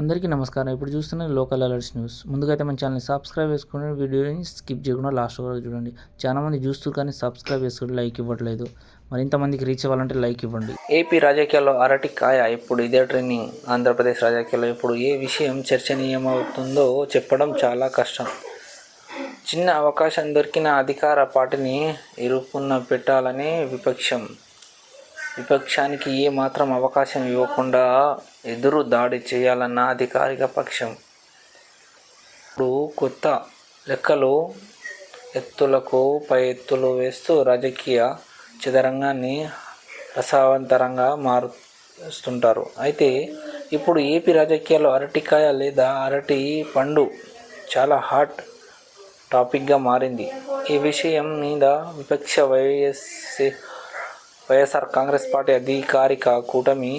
అందరికీ నమస్కారం. ఇప్పుడు చూస్తున్న లోకల్ అలర్ట్స్ న్యూస్. ముందుగా అయితే మన ఛానల్ని సబ్స్క్రైబ్ చేసుకోండి వీడియోని స్కిప్ చేయకుండా లాస్ట్ వరకు చూడండి. చాలా మంది చూస్తూ కానీ సబ్స్క్రైబ్ చేసుకుని లైక్ ఇవ్వట్లేదు. మరింత మందికి రీచ్ అవ్వాలంటే లైక్ ఇవ్వండి. ఏపీ రాజకీయాల్లో అరటి కాయ ఇప్పుడు ఇదే ట్రెండింగ్. ఆంధ్రప్రదేశ్ రాజకీయాల్లో ఇప్పుడు ఏ విషయం చర్చనీయమవుతుందో చెప్పడం చాలా కష్టం. చిన్న అవకాశం దొరికిన అధికార పార్టీని ఇరుకున్న పెట్టాలనే విపక్షం. విపక్షానికి ఏ మాత్రం అవకాశం ఇవ్వకుండా ఎదురు దాడి చేయాలన్న అధికారిక పక్షం. ఇప్పుడు కొత్త లెక్కలు ఎత్తులకు పై ఎత్తులు వేస్తూ రాజకీయ చదరంగాన్ని రసవంతరంగా మారుస్తుంటారు. అయితే ఇప్పుడు ఏపీ రాజకీయాల్లో అరటికాయ లేదా అరటి పండు చాలా హాట్ టాపిక్గా మారింది. ఈ విషయం మీద విపక్ష వైఎస్ వైఎస్ఆర్ కాంగ్రెస్ పార్టీ అధికారిక కూటమి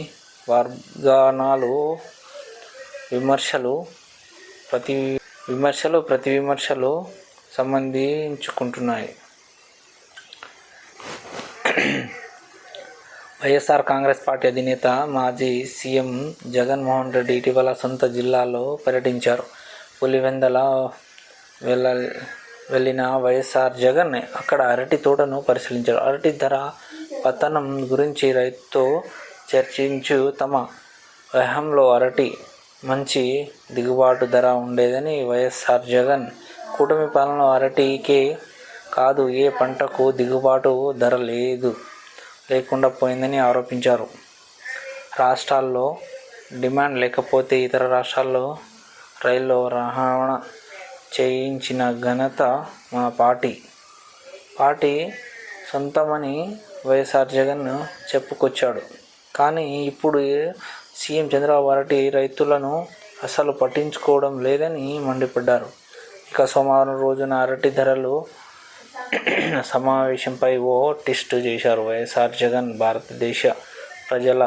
వర్గానాలు విమర్శలు ప్రతి విమర్శలు ప్రతి విమర్శలు సంబంధించుకుంటున్నాయి. వైఎస్ఆర్ కాంగ్రెస్ పార్టీ అధినేత మాజీ సీఎం జగన్మోహన్ రెడ్డి ఇటీవల సొంత జిల్లాలో పర్యటించారు. పులివెందల వెళ్ళ వెళ్ళిన వైఎస్ఆర్ జగన్ అక్కడ అరటి తోటను పరిశీలించారు. అరటి ధర పతనం గురించి రైతుతో చర్చించు తమ వ్యయంలో అరటి మంచి దిగుబాటు ధర ఉండేదని వైఎస్ఆర్ జగన్. కూటమి పాలనలో అరటికే కాదు ఏ పంటకు దిగుబాటు ధర లేదు లేకుండా పోయిందని ఆరోపించారు. రాష్ట్రాల్లో డిమాండ్ లేకపోతే ఇతర రాష్ట్రాల్లో రైల్లో రవాణా చేయించిన ఘనత మా పార్టీ. పార్టీ సొంతమని వైఎస్ఆర్ జగన్ చెప్పుకొచ్చాడు. కానీ ఇప్పుడు సీఎం చంద్రబాబు అరటి రైతులను అసలు పట్టించుకోవడం లేదని మండిపడ్డారు. ఇక సోమవారం రోజున అరటి ధరలు సమావేశంపై ఓ టెస్ట్ చేశారు వైఎస్ఆర్ జగన్ భారతదేశ ప్రజల.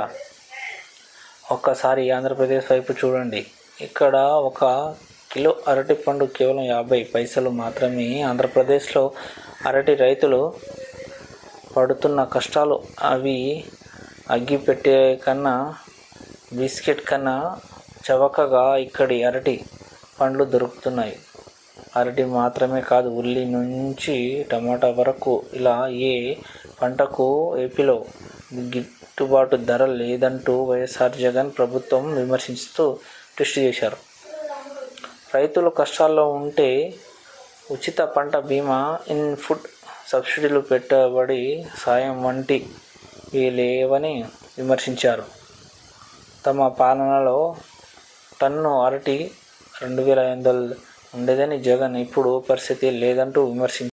ఒక్కసారి ఆంధ్రప్రదేశ్ వైపు చూడండి. ఇక్కడ ఒక కిలో అరటి పండు కేవలం యాభై పైసలు మాత్రమే ఆంధ్రప్రదేశ్లో అరటి రైతులు పడుతున్న కష్టాలు అవి అగ్గిపెట్టే కన్నా బిస్కెట్ కన్నా చవకగా ఇక్కడి అరటి పండ్లు దొరుకుతున్నాయి. అరటి మాత్రమే కాదు ఉల్లి నుంచి టమాటా వరకు ఇలా ఏ పంటకు ఏపీలో గిట్టుబాటు ధర లేదంటూ వైఎస్ఆర్ జగన్ ప్రభుత్వం విమర్శిస్తూ ట్విస్ట్ చేశారు. రైతులు కష్టాల్లో ఉంటే ఉచిత పంట బీమా ఇన్ ఫుడ్ సబ్సిడీలు పెట్టబడి సాయం వంటి లేవని విమర్శించారు. తమ పాలనలో టన్ను అరటి రెండు వేల ఐదు వందలు ఉండేదని జగన్ ఇప్పుడు పరిస్థితి లేదంటూ విమర్శించారు.